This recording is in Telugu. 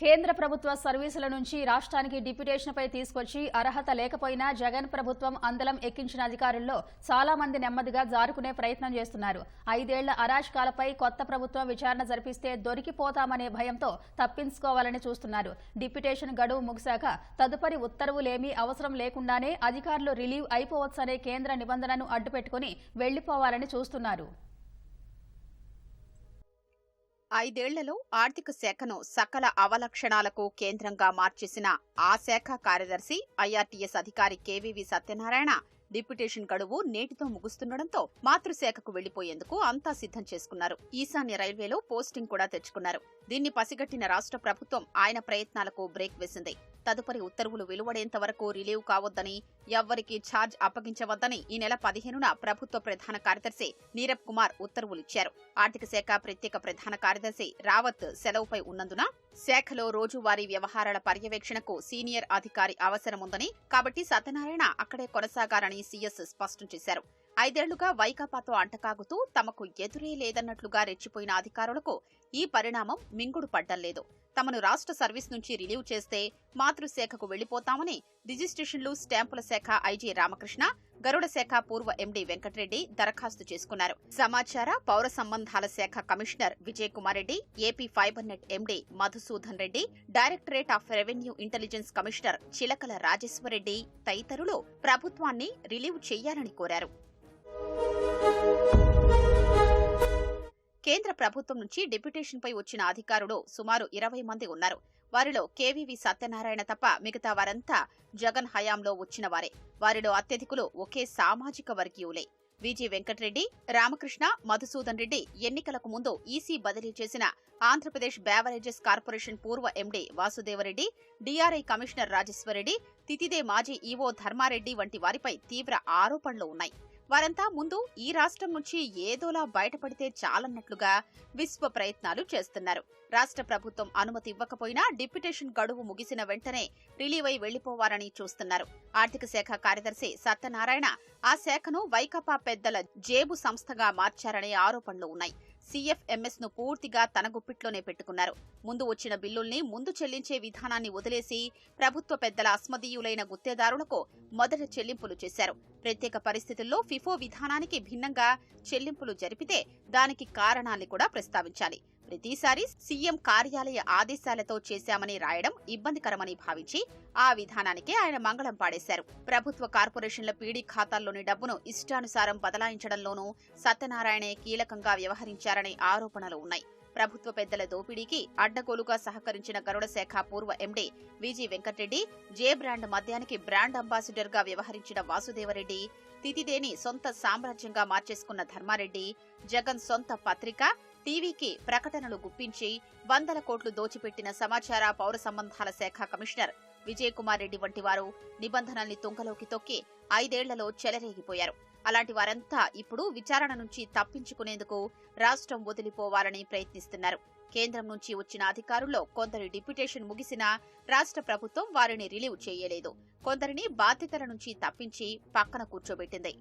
కేంద్ర ప్రభుత్వ సర్వీసుల నుంచి రాష్ట్రానికి డిప్యుటేషన్పై తీసుకొచ్చి అర్హత లేకపోయినా జగన్ ప్రభుత్వం అందలం ఎక్కించిన అధికారుల్లో చాలా మంది నెమ్మదిగా జారుకునే ప్రయత్నం చేస్తున్నారు. ఐదేళ్ళ అరాచకాలపై కొత్త ప్రభుత్వం విచారణ జరిపిస్తే దొరికిపోతామనే భయంతో తప్పించుకోవాలని చూస్తున్నారు. డిప్యుటేషన్ గడువు ముగిశాక తదుపరి ఉత్తర్వులేమీ అవసరం లేకుండానే అధికారులు రిలీవ్ అయిపోవచ్చనే కేంద్ర నిబంధనను అడ్డుపెట్టుకుని వెళ్ళిపోవాలని చూస్తున్నారు. ఐదేళ్ళలో ఆర్థిక శాఖను సకల అవలక్షణాలకు కేంద్రంగా మార్చేసిన ఆ శాఖ కార్యదర్శి ఐఆర్టీఎస్ అధికారి కేవీవి సత్యనారాయణ డిప్యుటేషన్ గడువు నేటితో ముగుస్తుండటంతో మాతృశాఖకు వెళ్ళిపోయేందుకు అంతా సిద్ధం చేసుకున్నారు. ఈశాన్య రైల్వేలో పోస్టింగ్ కూడా తెచ్చుకున్నారు. దీన్ని పసిగట్టిన రాష్ట్ర ప్రభుత్వం ఆయన ప్రయత్నాలకు బ్రేక్ వేసింది. తదుపరి ఉత్తర్వులు వెలువడేంత వరకు రిలీవ్ కావద్దని ఎవ్వరికీ ఛార్జ్ అప్పగించవద్దని ఈ నెల పదిహేనున ప్రభుత్వ ప్రధాన కార్యదర్శి నీరబ్ కుమార్ ఉత్తర్వులిచ్చారు. ఆర్థిక శాఖ ప్రత్యేక ప్రధాన కార్యదర్శి రావత్ సెలవుపై ఉన్నందున శాఖలో రోజువారీ వ్యవహారాల పర్యవేక్షణకు సీనియర్ అధికారి అవసరముందని కాబట్టి సత్యనారాయణ అక్కడే కొనసాగారని సీఎస్ స్పష్టం చేశారు. ఐదేళ్ళుగా వైకాపాతో అంటకాగుతూ తమకు ఎదురే లేదన్నట్లుగా రెచ్చిపోయిన అధికారులకు ఈ పరిణామం మింగుడు పడ్డం లేదు. తమను రాష్ట్ర సర్వీస్ నుంచి రిలీవ్ చేస్తే మాతృశాఖకు వెళ్ళిపోతామని రిజిస్ట్రేషన్లు స్టాంపుల శాఖ ఐజీ రామకృష్ణ గరుడ శాఖ పూర్వ ఎండీ వెంకటరెడ్డి దరఖాస్తు చేసుకున్నారు. సమాచార పౌర సంబంధాల శాఖ commissioner Vijay Kumar Reddy AP fiber net MD Madhusudan Reddy directorate of revenue intelligence commissioner Chilakala Rajeshwara Reddy తదితరులు ప్రభుత్వాన్ని రిలీవ్ చేయాలని కోరారు. కేంద్ర ప్రభుత్వం నుంచి డిప్యుటేషన్పై వచ్చిన అధికారులు సుమారు ఇరవై మంది ఉన్నారు. వారిలో కేవీవి సత్యనారాయణ తప్ప మిగతా వారంతా జగన్ హయాంలో వచ్చిన వారే. వారిలో అత్యధికులు ఒకే సామాజిక వర్గీయులే. విజి వెంకటరెడ్డి రామకృష్ణ మధుసూదన్ రెడ్డి ఎన్నికలకు ముందు ఈసీ బదిలీ చేసిన ఆంధ్రప్రదేశ్ బ్యావరేజెస్ కార్పొరేషన్ పూర్వ MD Vasudeva Reddy DRI commissioner Rajeshwara Reddy తితిదే మాజీ ఈవో ధర్మారెడ్డి వంటి వారిపై తీవ్ర ఆరోపణలు ఉన్నాయి. వారంతా ముందు ఈ రాష్ట్రం నుంచి ఏదోలా బయటపడితే చాలన్నట్లుగా విశ్వ ప్రయత్నాలు చేస్తున్నారు. రాష్ట్ర ప్రభుత్వం అనుమతి ఇవ్వకపోయినా డిప్యుటేషన్ గడువు ముగిసిన వెంటనే రిలీవ్ అయి వెళ్ళిపోవాలని చూస్తున్నారు. ఆర్థిక శాఖ కార్యదర్శి సత్యనారాయణ ఆ శాఖను వైకపా పెద్దల జేబు సంస్థగా మార్చారనే ఆరోపణలు ఉన్నాయి. సీఎఫ్ఎంఎస్ను పూర్తిగా తన గుప్పిట్లోనే పెట్టుకున్నారు. ముందు వచ్చిన బిల్లుల్ని ముందు చెల్లించే విధానాన్ని వదిలేసి ప్రభుత్వ పెద్దల అస్మదీయులైన గుత్తేదారులకు మొదట చెల్లింపులు చేశారు. ప్రత్యేక పరిస్థితుల్లో ఫిఫో విధానానికి భిన్నంగా చెల్లింపులు జరిపితే దానికి కారణాన్ని కూడా ప్రస్తావించాలి. ప్రతిసారి సీఎం కార్యాలయ ఆదేశాలతో చేశామని రాయడం ఇబ్బందికరమని భావించి ఆ విధానానికే ఆయన మంగళం పాడేశారు. ప్రభుత్వ కార్పొరేషన్ల పీడీ ఖాతాల్లోని డబ్బును ఇష్టానుసారం బదలాయించడంలోనూ సత్యనారాయణే కీలకంగా వ్యవహరించారనే ఆరోపణలు ఉన్నాయి. ప్రభుత్వ పెద్దల దోపిడీకి అడ్డగోలుగా సహకరించిన గరుడ శాఖ పూర్వ MD VG Venkata Reddy J brand మద్యానికి బ్రాండ్ అంబాసిడర్గా వ్యవహరించిన వాసుదేవరెడ్డి తితిదేని సొంత సామ్రాజ్యంగా మార్చేసుకున్న ధర్మారెడ్డి జగన్ సొంత పత్రిక టీవీకి ప్రకటనలు గుప్పించి వందల కోట్లు దోచిపెట్టిన సమాచార పౌర సంబంధాల శాఖ కమిషనర్ విజయ్ కుమార్ రెడ్డి వంటి వారు నిబంధనల్ని తుంగలోకి తొక్కి ఐదేళ్ళలో చెలరేగిపోయారు. అలాంటి వారంతా ఇప్పుడు విచారణ నుంచి తప్పించుకునేందుకు రాష్ట్రం వదిలిపోవాలని ప్రయత్నిస్తున్నారు. కేంద్రం నుంచి వచ్చిన అధికారుల్లో కొందరి డిప్యుటేషన్ ముగిసినా రాష్ట్ర ప్రభుత్వం వారిని రిలీవ్ చేయలేదు. కొందరిని బాధ్యతల నుంచి తప్పించి పక్కన కూర్చోబెట్టింది.